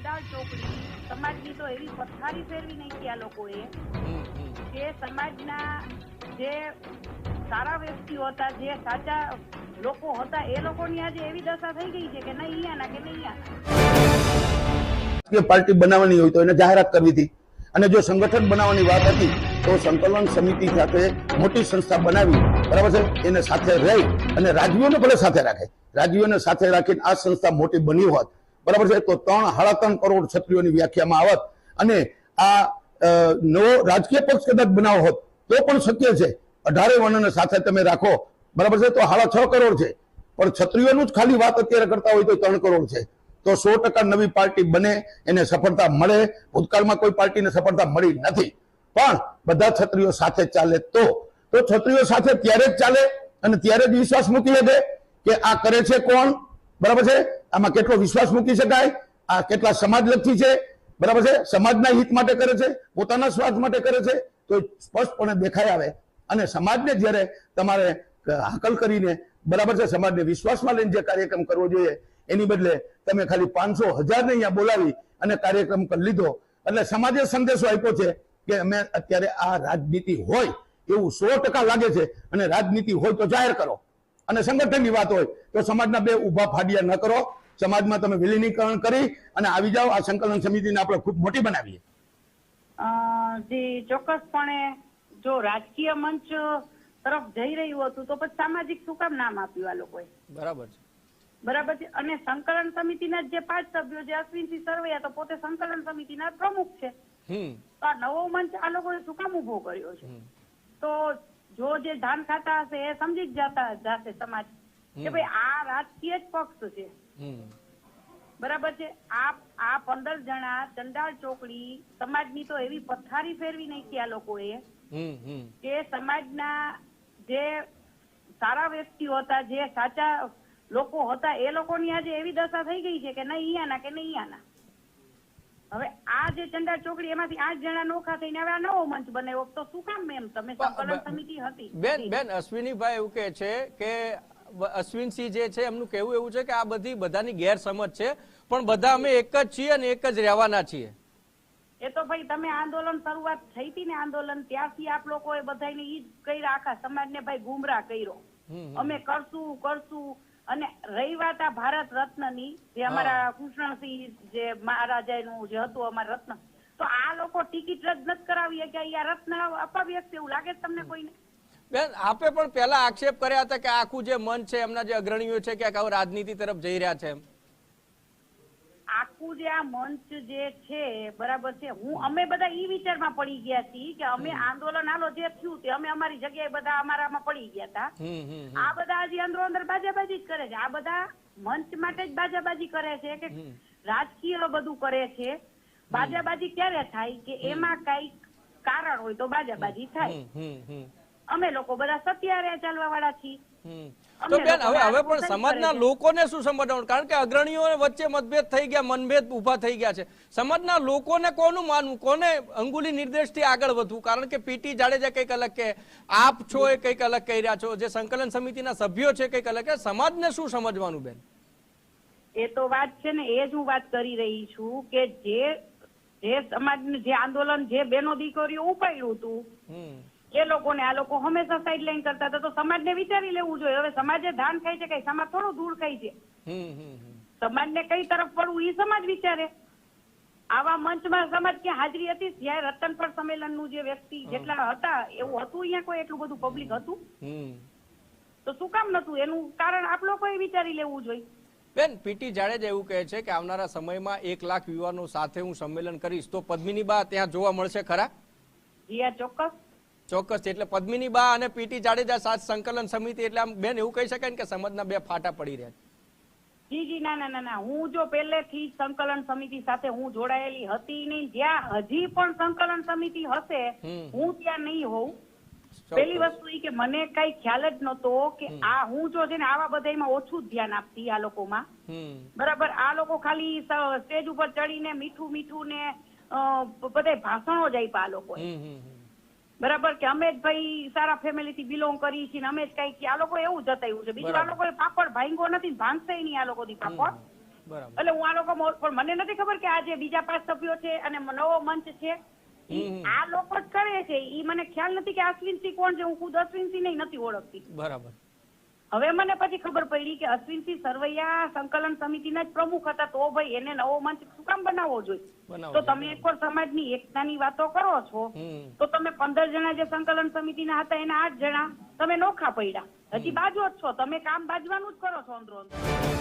ચંડાળ ચોકડી સમાજની તો એવી પથારી ફેરવી નાખી આ લોકોએ. કે સમાજના જે સારા વ્યક્તિઓ હતા જે સાચા લોકો હતા એ લોકોની આજે એવી દશા થઈ ગઈ છે કે નહીં અહીંયાના કે નહીં અહીંયાના પાર્ટી બનાવવાની હોય તો એને જાહેરાત કરવી હતી. અને જો સંગઠન બનાવવાની વાત હતી તો સંકલન સમિતિ સાથે મોટી સંસ્થા બનાવી બરાબર છે? એને સાથે રહી અને રાજવીઓને ભલે સાથે રાખે. રાજવીઓને સાથે રાખીને આ સંસ્થા મોટી બની હોત. બરાબર છે? તો ત્રણ સાડા ત્રણ કરોડ ક્ષત્રિયોની વ્યાખ્યામાં આવત. અને આ નવો રાજકીય પક્ષ કદાચ બનાવો હોત, તો પણ શક્ય છે. અઢારે વર્ણને સાથે તમે રાખો. બરાબર છે? તો સાડા છ કરોડ છે. પણ ક્ષત્રિયોનું જ ખાલી વાત અત્યારે કરતા હોય તો ત્રણ કરોડ છે. તો સો ટકા નવી પાર્ટી બને, એને સફળતા મળે. ભૂતકાળમાં કોઈ પાર્ટીને સફળતા મળી નથી. પણ બધા ક્ષત્રિયો સાથે ચાલે તો. તો ક્ષત્રિયો સાથે ત્યારે જ ચાલે અને ત્યારે જ વિશ્વાસ મૂકી લે કે આ કરે છે કોણ? બરાબર છે? આમાં કેટલો વિશ્વાસ મૂકી શકાય? આ કેટલા સમાજલક્ષી છે? બરાબર છે? સમાજના હિત માટે કરે છે? પોતાના સ્વાર્થ માટે કરે છે? તો સ્પષ્ટપણે દેખાઈ આવે. અને સમાજને જ્યારે તમારે હાકલ કરીને, બરાબર છે, સમાજને વિશ્વાસમાં લઈને જે કાર્યક્રમ કરવો જોઈએ, એની બદલે તમે ખાલી પાંચસો હજારને અહીંયા બોલાવી અને કાર્યક્રમ કરી લીધો. એટલે સમાજે સંદેશો આપ્યો છે કે અમે અત્યારે આ રાજનીતિ હોય, એવું સો લાગે છે, અને રાજનીતિ હોય તો જાહેર કરો. અને સંગઠનની વાત હોય તો સમાજના બે ઊભા ફાડિયા ન કરો. સમાજમાં તમે વિલીનીકરણ કરી અને આવી જાઓ આ સંકલન સમિતિને આપણે ખૂબ મોટી બનાવીએ. જી ચોક્કસપણે જો રાજકીય મંચ તરફ જઈ રહ્યું હતું તો પછી સામાજિક શું કામ નામ આપ્યું આ લોકોએ? બરાબર છે. બરાબર છે? અને સંકલન સમિતિના જે પાંચ સભ્યો છે અશ્વિનસિંહ સરવૈયા તો પોતે સંકલન સમિતિના પ્રમુખ છે. તો આ નવો મંચ આ લોકોએ શું કામ ઊભો કર્યો છે? તો જો જે ધાન ખાતા હશે એ સમજી જ જતા જશે સમાજ. કે ભાઈ આ રાજકીય જ પક્ષ છે. બરાબર છે? આ આ પંદર જણા ચંડાળ ચોકડી સમાજની તો એવી પથારી ફેરવી નાખી આ લોકોએ કે સમાજના જે સારા વ્યક્તિઓ હતા જે સાચા લોકો હતા એ લોકોની આજે એવી દશા થઈ ગઈ છે કે નહીં અહીંયાના કે નહીં અહીંયાના હવે આ જે ચંદા ચોકડી એમાંથી આઠ જણા નોખા થઈને હવે આ નવો મંચ બનાવ્યો. તો શું કામ એમ? તમે સંકલન સમિતિ હતી. બેન બેન અશ્વિનીભાઈ એવું કહે છે કે અશ્વિનસિંહ જે છે એમનું કહેવું એવું છે કે આ બધી બધાની ગેરસમજ છે પણ બધા અમે એક જ છીએ અને એક જ રહેવાના છીએ. એ તો ભાઈ તમે આંદોલન શરૂઆત થઈ હતી ને આંદોલન ત્યારથી આપ લોકોએ બધાને ઈ જ કર્યા આખા સમાજને ભાઈ ગુમરાહ કર્યો. અમે કરશું કરશું. અને રહી વાત આ ભારત રત્નની જે અમારા કૃષ્ણસિંહ જે મહારાજાનું જે હતું અમારા રત્ન તો આ લોકો ટિકિટ રદ નથી કરાવી કે અહીંયા રત્ન અપાવી શકશે એવું લાગે તમને કોઈને? બેન આપે પણ પહેલા આક્ષેપ કર્યા હતા કે આખું જે મન છે એમના જે અગ્રણીઓ છે કે રાજનીતિ તરફ જઈ રહ્યા છે એમ. આખું જે આ મંચ જે છે બરાબર છે. હું અમે બધા ઈ વિચારમાં પડી ગયા છીએ કે અમે આંદોલન આલો જે થયું તે અમે અમારી જગ્યાએ બધા અમારામાં પડી ગયા હતા આ બધા હજી અંદરો અંદર બાજાબાજી જ કરે છે. આ બધા મંચ માટે જ બાજાબાજી કરે છે કે રાજકીય બધું કરે છે. બાજાબાજી ક્યારે થાય કે એમાં કંઈક કારણ હોય તો બાજાબાજી થાય. અમે લોકો બધા સત્યારે ચાલવા વાળા છીએ તો બેન હવે હવે પણ સમાજના લોકોને શું સમજાવવાનું કારણ કે અગ્રણીઓ વચ્ચે મતભેદ થઈ ગયા મનભેદ ઊભા થઈ ગયા છે. સમાજના લોકોને કોનું માનવું? કોને અંગુલી નિર્દેશથી આગળ વધવું? કારણ કે પીટી જાડેજા કંઈક અલગ કે આપ છો એ કંઈક અલગ કહી રહ્યા છો. જે સંકલન સમિતિના સભ્યો છે કંઈક અલગ. કે સમાજને શું સમજવાનું બેન? એ તો વાત છે ને એ જ હું વાત કરી રહી છું કે જે જે સમાજ જે આંદોલન જે બેનો દીકરીઓ ઉપાડ્યું હતું એ લોકોને આ લોકો હંમેશા સાઈડ લાઈન કરતા હતા તો સમાજને વિચારી લેવું જોઈએ. હવે સમાજે ધાન ખાય છે કઈ સમાજ થોડું દૂર ખાય છે. સમાજને કઈ તરફ પડવું એ સમાજ વિચારે. આવા મંચમાં સમાજ કે હાજરી હતી જ્યારે રતનપર સંમેલનનું જે વ્યક્તિ જેટલા હતા એવું હતું અહીંયા કોઈ એટલું બધું પબ્લિક હતું? તો શું કામ નતું? એનું કારણ આપ લોકોએ વિચારી લેવું જોઈએ. બેન પીટી જાડેજા એવું કહે છે કે આવનારા સમયમાં એક લાખ યુવાનો સાથે હું સંમેલન કરીશ તો પદ્મિની બા ત્યાં જોવા મળશે ખરા? જી આ ચોક્કસ. ચોક્કસ. એટલે પદ્મિની બા અને પીટી જાડેજા સાથ સંકલન સમિતિ એટલે આમ બેન એવું કહી શકાય ને કે સમાજના બે ફાટા પડી રહ્યા જી જી ના ના ના હું જો પહેલેથી જ સંકલન સમિતિ સાથે હું જોડાયેલી હતી નહીં જ્યાં હજી પણ સંકલન સમિતિ હશે હું ત્યાં નહીં હોઉં. પેલી વસ્તુ એ કે મને કઈ ખ્યાલ જ નતો કે આ હું જો છે ને આવા બધામાં ઓછું ધ્યાન આપતી આ લોકોમાં. બરાબર આ લોકો ખાલી સ્ટેજ ઉપર ચડીને મીઠું મીઠું ને બધા ભાષણો જ આપ્યા આ લોકોએ. બરાબર કે અમે જ ભાઈ સારા ફેમિલી થી બિલોંગ કરી છીએ અમે જ કઈ આ લોકો એવું જતાયું છે. બીજું આ લોકોએ પાપડ ભાંગો નથી ને ભાંગશે નહીં આ લોકો થી પાપડ. એટલે હું આ લોકો પણ મને નથી ખબર કે આ જે બીજા પાંચ સભ્યો છે અને નવો મંચ છે આ લોકો જ કરે છે. ઈ મને ખ્યાલ નથી કે અશ્વિનસિંહ કોણ છે. હું ખુદ અશ્વિનસિંહ નહીં નથી ઓળખતી. બરાબર. હવે મને પછી ખબર પડી કે અશ્વિનસિંહ સરવૈયા સંકલન સમિતિના જ પ્રમુખ હતા તો ભાઈ એને નવો મંચ શું કામ બનાવવો જોઈએ. તો તમે એકવાર સમાજની એકતાની વાતો કરો છો તો તમે પંદર જણા જે સંકલન સમિતિના હતા એના આઠ જણા તમે નોખા પડ્યા. હજી બાજુ જ છો. તમે કામ બાજવાનું જ કરો છો અંદરો અંદર